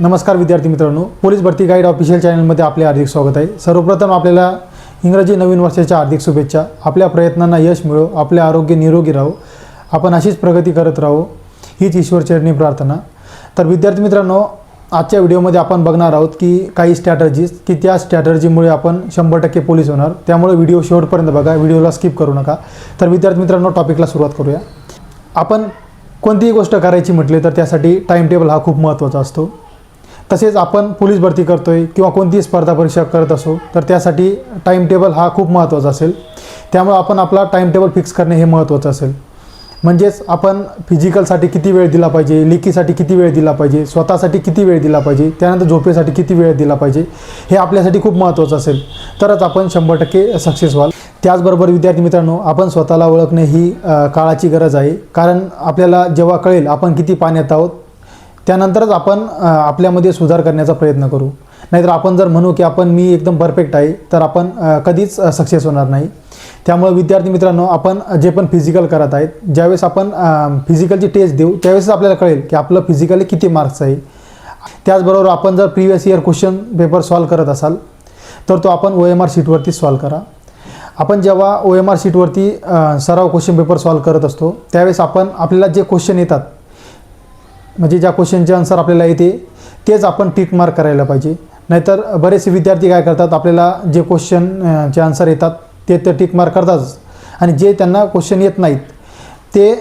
नमस्कार विद्यार्थी मित्रांनो. पोलीस भरती गाईड ऑफिशियल चॅनलमध्ये आपले हार्दिक स्वागत आहे. सर्वप्रथम आपल्याला इंग्रजी नवीन वर्षाच्या हार्दिक शुभेच्छा. आपल्या प्रयत्नांना यश मिळो आपले आरोग्य निरोगी राहो. आपण अशीच प्रगती करत राहो हीच ईश्वरचरणी प्रार्थना. तर विद्यार्थी मित्रांनो आजच्या व्हिडिओमध्ये आपण बघणार आहोत की काही स्ट्रॅटर्जीज की त्या स्ट्रॅटर्जीमुळे आपण शंभर टक्के पोलीस होणार. त्यामुळे व्हिडिओ शेवटपर्यंत बघा व्हिडिओला स्किप करू नका. तर विद्यार्थी मित्रांनो टॉपिकला सुरुवात करूया. आपण कोणतीही गोष्ट करायची म्हटली तर त्यासाठी टाईम टेबल हा खूप महत्त्वाचा असतो. तसेच आपण पोलीस भरती करतोय किंवा कोणतीही स्पर्धा परीक्षा करत असो तर त्यासाठी टाईम टेबल हा खूप महत्त्वाचा असेल. त्यामुळे आपण आपला टाईम टेबल फिक्स करणे हे महत्त्वाचं असेल. म्हणजेच आपण फिजिकलसाठी किती वेळ दिला पाहिजे लेखीसाठी किती वेळ दिला पाहिजे स्वतःसाठी किती वेळ दिला पाहिजे त्यानंतर झोपेसाठी किती वेळ दिला पाहिजे हे आपल्यासाठी खूप महत्त्वाचं असेल. तरच आपण शंभर टक्के सक्सेस व्हाल. त्याचबरोबर विद्यार्थी मित्रांनो आपण स्वतःला ओळखणे ही काळाची गरज आहे. कारण आपल्याला जेव्हा कळेल आपण किती पाण्यात आहोत त्यानंतरच आपण आपल्यामध्ये सुधार करण्याचा प्रयत्न करू. नाहीतर आपण जर म्हणू की आपण मी एकदम परफेक्ट आहे तर आपण कधीच सक्सेस होणार नाही. त्यामुळे विद्यार्थी मित्रांनो आपण जे पण फिजिकल करत आहेत ज्यावेळेस आपण फिजिकलची टेस्ट देऊ त्यावेळेस आपल्याला कळेल की आपलं फिजिकली किती मार्क्स आहे. त्याचबरोबर आपण जर previous year question paper solve करत असाल तर तो आपण ओ एम आर शीटवरती सॉल्व करा. आपण जेव्हा ओ एम आर शीटवरती सराव क्वेश्चन पेपर सॉल्व करत असतो त्यावेळेस आपण आपल्याला जे क्वेश्चन येतात म्हणजे ज्या क्वेश्चनचे आन्सर आपल्याला येते तेच आपण टिक मार्क करायला पाहिजे. नाहीतर बरेचसे विद्यार्थी काय करतात आपल्याला जे क्वेश्चनचे आन्सर येतात ते तर टिक मार्क करतातच. आणि जे त्यांना क्वेश्चन येत नाहीत ते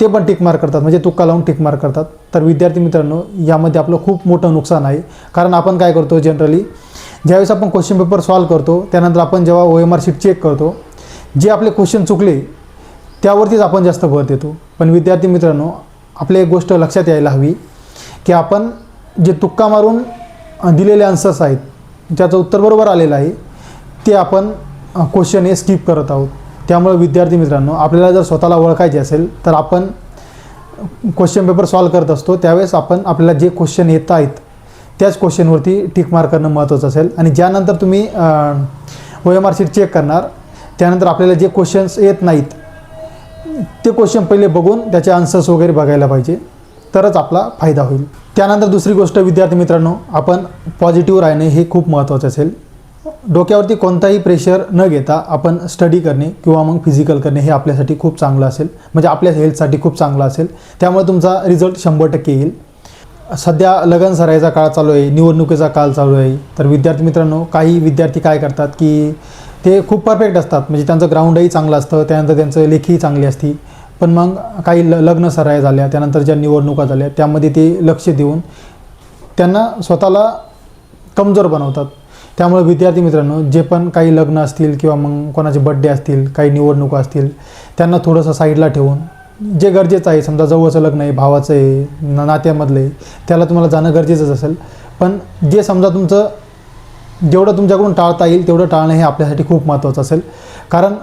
ते पण टिक मार्क करतात. म्हणजे तुक्का लावून टिक मार्क करतात. तर विद्यार्थी मित्रांनो यामध्ये आपलं खूप मोठं नुकसान आहे. कारण आपण काय करतो जनरली ज्यावेळेस आपण क्वेश्चन पेपर सॉल्व करतो त्यानंतर आपण जेव्हा O M R sheet check करतो जे आपले क्वेश्चन चुकले त्यावरतीच आपण जास्त भर देतो. पण विद्यार्थी मित्रांनो आपले एक गोष्ट लक्षात यायला हवी की आपण जे तुक्का मारून दिलेले आन्सर्स आहेत ज्याचं उत्तर बरोबर आलेलं आहे ते आपण क्वेश्चन हे स्किप करत आहोत. त्यामुळे विद्यार्थी मित्रांनो आपल्याला जर स्वतःला ओळखायचे असेल तर आपण क्वेश्चन पेपर सॉल्व करत असतो. त्यावेळेस आपण आपल्याला जे क्वेश्चन येत आहेत त्याच क्वेश्चनवरती टिक मार्क करणं महत्त्वाचं असेल. आणि ज्यानंतर तुम्ही O M R seat check करणार त्यानंतर आपल्याला जे क्वेश्चन्स येत नाहीत ते क्वेश्चन पहिले बघून त्याचे आन्सर्स वगैरे बघायला पाहिजे. तरच आपला फायदा होईल. त्यानंतर दुसरी गोष्ट विद्यार्थी मित्रांनो आपण पॉझिटिव्ह राहणे हे खूप महत्त्वाचं असेल. डोक्यावरती कोणताही प्रेशर न घेता आपण स्टडी करणे किंवा मग फिजिकल करणे हे आपल्यासाठी खूप चांगलं असेल. म्हणजे आपल्या हेल्थसाठी खूप चांगलं असेल. त्यामुळे तुमचा रिझल्ट शंभर टक्के येईल. सध्या लगन सरायचा काळ चालू आहे निवडणुकीचा काळ चालू आहे. तर विद्यार्थी मित्रांनो काही विद्यार्थी काय करतात की ते खूप परफेक्ट असतात. म्हणजे त्यांचं ग्राउंडही चांगलं असतं त्यानंतर त्यांचं लेखी चांगली असती. पण मग काही ल लग्न सराया झाल्या त्यानंतर ज्या निवडणुका झाल्या त्यामध्ये ते लक्ष देऊन त्यांना स्वतःला कमजोर बनवतात. त्यामुळे विद्यार्थी मित्रांनो जे पण काही लग्न असतील किंवा मग कोणाचे बड्डे असतील काही निवडणुका असतील त्यांना थोडंसं साईडला ठेवून जे गरजेचं आहे समजा जवळचं लग्न आहे भावाचं आहे नात्यामधलं आहे त्याला तुम्हाला जाणं गरजेचंच असेल. पण जे समजा तुमचं जेवढं तुमच्याकडून टाळता येईल तेवढं टाळणं हे आपल्यासाठी खूप महत्त्वाचं असेल. कारण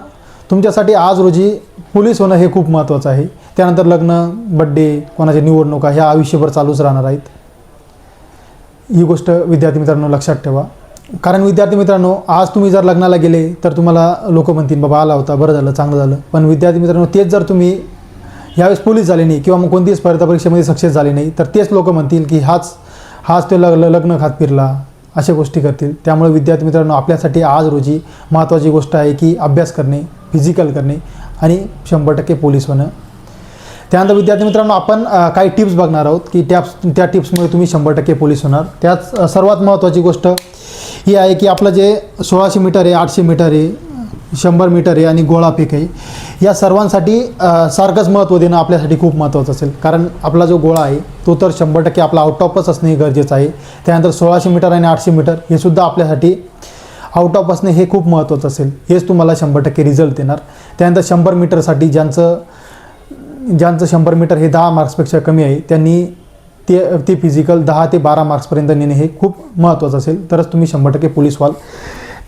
तुमच्यासाठी आज रोजी पोलीस होणं हे खूप महत्त्वाचं आहे. त्यानंतर लग्न बड्डे कोणाच्या निवडणुका ह्या आयुष्यभर चालूच राहणार आहेत. ही गोष्ट विद्यार्थी मित्रांनो लक्षात ठेवा. कारण विद्यार्थी मित्रांनो आज तुम्ही जर लग्नाला गेले तर तुम्हाला लोक म्हणतील बाबा आला होता बरं झालं चांगलं झालं. पण विद्यार्थी मित्रांनो तेच जर तुम्ही यावेळेस पोलीस झाले नाही किंवा मग कोणतीही स्पर्धा परीक्षेमध्ये सक्सेस झाले नाही तर तेच लोक म्हणतील की हाच हाच ते लग्न लग्न खात फिरला. अशा गोष्टी करतील. त्यामुळे विद्यार्थी मित्रांनो आपल्यासाठी आज रोजी महत्त्वाची गोष्ट आहे की अभ्यास करणे फिजिकल करणे आणि शंभर टक्के पोलीस होणं. त्यानंतर विद्यार्थी मित्रांनो आपण काही टिप्स बघणार आहोत की त्या त्या टिप्समुळे तुम्ही शंभर टक्के पोलीस होणार. त्यात सर्वात महत्त्वाची गोष्ट ही आहे की आपलं जे सोळाशे मीटर आहे आठशे मीटर आहे शंभर मीटर आहे आणि गोळा फेक आहे. या सर्वांसाठी सारखंच महत्त्व देणं आपल्यासाठी खूप महत्त्वाचं असेल. कारण आपला जो गोळा आहे तो तर शंभर टक्के आपला आउट ऑफच असणे गरजेचं आहे. त्यानंतर सोळाशे मीटर आणि आठशे मीटर हे सुद्धा आपल्यासाठी आउट ऑफ असणे हे खूप महत्त्वाचं असेल. हेच तुम्हाला शंभर टक्के रिझल्ट देणार. त्यानंतर शंभर मीटरसाठी ज्यांचं ज्यांचं शंभर मीटर हे दहा मार्क्सपेक्षा कमी आहे त्यांनी ते ते फिजिकल दहा ते बारा मार्क्सपर्यंत नेणे हे खूप महत्त्वाचं असेल. तरच तुम्ही शंभर टक्के पोलीस व्हाल.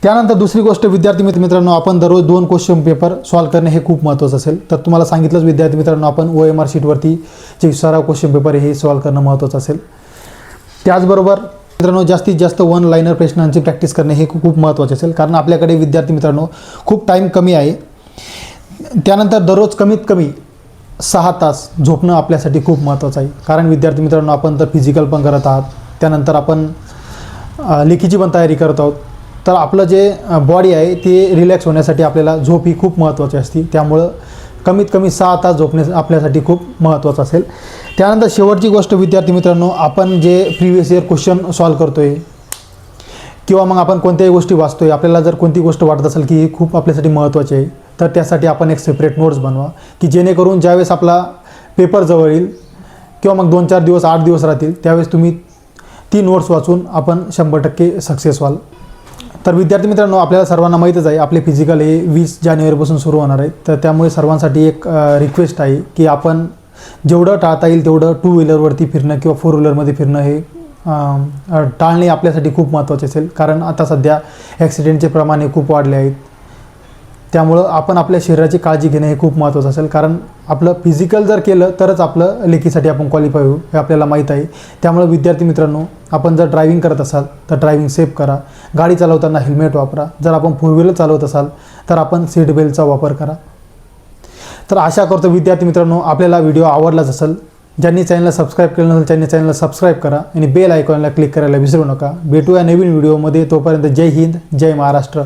त्यानंतर दुसरी गोष्ट विद्यार्थी मित्र मित्रांनो आपण दररोज दोन क्वेश्चन पेपर सॉल्व करणे हे खूप महत्त्वाचं असेल. तर तुम्हाला सांगितलंच विद्यार्थी मित्रांनो आपण ओ एम आर शीटवरती जे सराव क्वेश्चन पेपर हे सॉल्व करणं महत्त्वाचं असेल. त्याचबरोबर मित्रांनो जास्तीत जास्त वन लाईनर प्रश्नांची प्रॅक्टिस करणे हे खूप महत्त्वाचे असेल. कारण आपल्याकडे विद्यार्थी मित्रांनो खूप टाईम कमी आहे. त्यानंतर दररोज कमीत कमी सहा तास झोपणं आपल्यासाठी खूप महत्त्वाचं आहे. कारण विद्यार्थी मित्रांनो आपण तर फिजिकल पण करत आहात. त्यानंतर आपण लेखीची पण तयारी करत आहोत. तर आपलं जे बॉडी आहे ते रिलॅक्स होण्यासाठी आपल्याला झोप ही खूप महत्त्वाची असते. त्यामुळं कमीत कमी सहा तास झोपणे आपल्यासाठी खूप महत्त्वाचं असेल. त्यानंतर शेवटची गोष्ट विद्यार्थी मित्रांनो आपण जे प्रिव्हियस इयर क्वेश्चन सॉल्व करतो आहे किंवा मग आपण कोणत्याही गोष्टी वाचतो आहे आपल्याला जर कोणती गोष्ट वाटत असेल की ही खूप आपल्यासाठी महत्त्वाची आहे तर त्यासाठी आपण एक सेपरेट नोट्स बनवा की जेणेकरून ज्यावेळेस आपला पेपर जवळ येईल किंवा मग दोन चार दिवस आठ दिवस राहतील त्यावेळेस तुम्ही ती नोट्स वाचून आपण शंभर टक्के सक्सेस व्हाल. तर विद्यार्थी मित्रांनो आपल्याला सर्वांना माहीतच आहे आपले फिजिकल हे वीस जानेवारीपासून सुरू होणार आहे. तर त्यामुळे सर्वांसाठी एक रिक्वेस्ट आहे की आपण जेवढं टाळता येईल तेवढं टू व्हीलरवरती फिरणं किंवा फोर व्हीलरमध्ये फिरणं हे टाळणे आपल्यासाठी खूप महत्त्वाचे असेल. कारण आता सध्या ॲक्सिडेंटचे प्रमाण हे खूप वाढले आहेत. त्यामुळं आपण आपल्या शरीराची काळजी घेणं हे खूप महत्त्वाचं असेल. कारण आपलं फिजिकल जर केलं तरच आपलं लेखीसाठी आपण क्वालिफाय होऊ हे आपल्याला माहीत आहे. त्यामुळे विद्यार्थी मित्रांनो आपण जर ड्रायव्हिंग करत असाल तर ड्रायव्हिंग सेफ करा. गाडी चालवताना हेल्मेट वापरा. जर आपण फोर व्हीलर चालवत असाल तर आपण सीट बेल्टचा वापर करा. तर आशा करतो विद्यार्थी मित्रांनो आपल्याला व्हिडिओ आवडलाच असेल. ज्यांनी चॅनलला सबस्क्राईब केलं नसेल त्यांनी चॅनलला सबस्क्राईब करा आणि बेल आयकॉनला क्लिक करायला विसरू नका. भेटूया नवीन व्हिडिओमध्ये तोपर्यंत जय हिंद जय महाराष्ट्र.